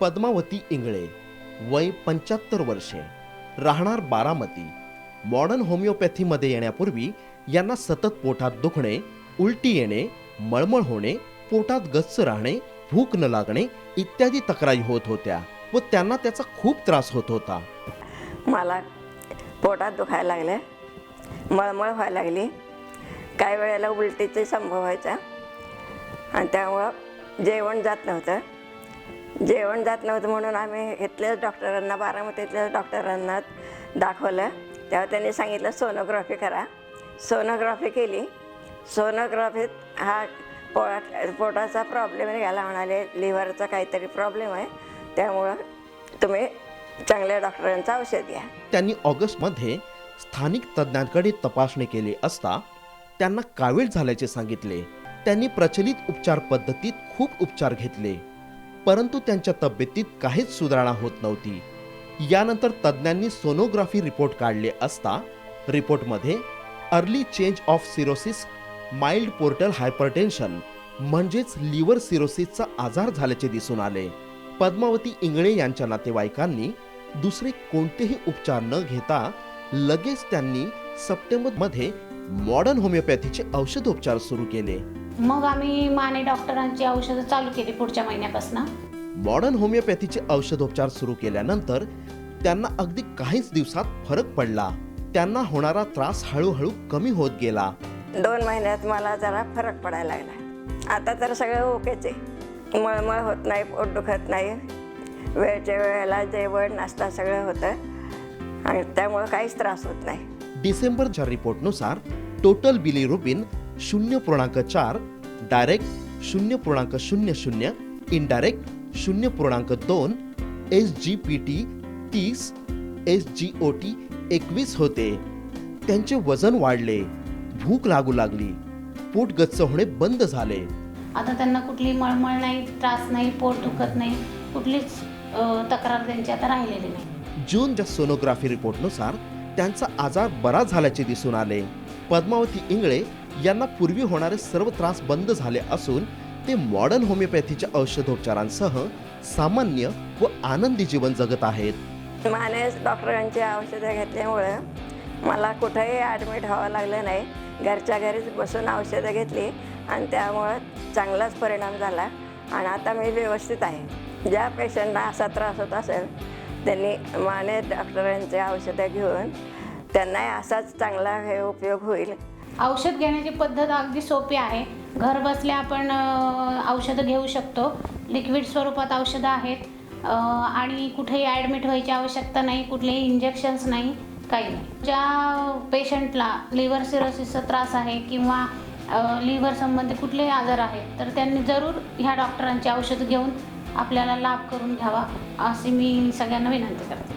पद्मावती इंगळे वय पंच्याहत्तर वर्षे. राहणार बारामती. मॉडर्न होमिओपॅथीमध्ये येण्यापूर्वी यांना सतत पोटात दुखणे उलटी येणे मळमळ होणे पोटात गच्च राहणे भूक न लागणे इत्यादी तक्रारी होत होत्या व त्यांना त्याचा खूप त्रास होत होता. मला पोटात दुखायला लागले मळमळ व्हायला लागली. काही वेळेला उलटीचे संभव व्हायचा आणि त्यामुळं जेवण जात नव्हतं. जेवण जात नव्हतं म्हणून आम्ही इथल्याच डॉक्टरांना बारामतीतल्याच डॉक्टरांना दाखवलं. तेव्हा त्यांनी सांगितलं सोनोग्राफी करा. सोनोग्राफी केली. सोनोग्राफीत हा पोट पोटाचा प्रॉब्लेम निघाला म्हणाले लिव्हरचा काहीतरी प्रॉब्लेम आहे. त्यामुळं तुम्ही चांगल्या डॉक्टरांचं औषध घ्या. त्यांनी ऑगस्टमध्ये स्थानिक तज्ज्ञांकडे तपासणी केली असता त्यांना कावीळ झाल्याचे सांगितले. त्यांनी प्रचलित उपचार पद्धतीत खूप उपचार घेतले. परंतु त्यांच्या तब्येतीत काहीच सुधारणा होत नव्हती. यानंतर तज्ज्ञांनी सोनोग्राफी रिपोर्ट काढले असता रिपोर्टमध्ये early change of cirrhosis mild portal hypertension म्हणजेच लिव्हर सिरोसिसचा आजार झाल्याचे दिसून आले. पद्मावती इंगळे यांच्या नातेवाईकांनी दुसरे कोणतेही उपचार न घेता लगेच त्यांनी सप्टेंबरमध्ये मॉडर्न होमिओपॅथीचे औषधोपचार सुरू केले. मग आम्ही माने डॉक्टरांची औषधं चालू केली पुढच्या महिन्यापासून. मॉडर्न होमिओपॅथीचे औषधोपचार सुरू केल्यानंतर त्यांना अगदी काहीच दिवसात फरक पडला. त्यांना होणारा त्रास हळूहळू कमी होत गेला. दोन महिन्यात मला जरा फरक पडायला लागला. आता तर सगळं ओकेच आहे. मळमळ होत नाही पोट दुखत नाही. वेळच्या वेळेला जेवण नाश्ता सगळं होतं. आणि त्यामुळं काहीच त्रास होत नाही. डिसेंबरच्या रिपोर्टनुसार टोटल बिलीरुबिन शून्य पूर्णांक चार डायरेक्ट शून्य पूर्णांक शून्य शून्य इनडायरेक्ट शून्य पूर्णांक दोन एस जी पी टी तीस एस जी ओ टी एकवीस होते. त्यांचे वजन वाढले. भूक लागू लागली. पोट गच्च होणे बंद झाले. आता त्यांना कुठली मळमळ नाही त्रास नाही पोट दुखत नाही कुठलीच तक्रार त्यांची आता राहिलेली नाही. जूनच्या सोनोग्राफी रिपोर्टनुसार त्यांचा आजार बरा झाल्याचे दिसून आले. पद्मावती इंगळे यांना पूर्वी होणारे सर्व त्रास बंद झाले असून ते मॉडर्न होमिओपॅथीच्या औषधोपचारांसह सामान्य व आनंदी जीवन जगत आहेत. माने डॉक्टरांची औषधं घेतल्यामुळं मला कुठंही ॲडमिट व्हावं लागलं नाही. घरच्या घरीच बसून औषधं घेतली आणि त्यामुळं चांगलाच परिणाम झाला आणि आता मी व्यवस्थित आहे. ज्या पेशंटना असा त्रास होत असेल त्यांनी माने डॉक्टरांचे औषधं घेऊन त्यांनाही असाच चांगला हे उपयोग होईल. औषध घेण्याची पद्धत अगदी सोपी आहे. घर बसल्या आपण औषधं घेऊ शकतो. लिक्विड स्वरूपात औषधं आहेत. आणि कुठेही ॲडमिट व्हायची आवश्यकता नाही कुठलेही इंजेक्शन्स नाही काही नाही. ज्या पेशंटला लिव्हर सिरोसिसचा त्रास आहे किंवा लिव्हर संबंधी कुठलेही आजार आहेत तर त्यांनी जरूर ह्या डॉक्टरांची औषधं घेऊन आपल्याला लाभ करून घ्यावा अशी मी सगळ्यांना विनंती करते.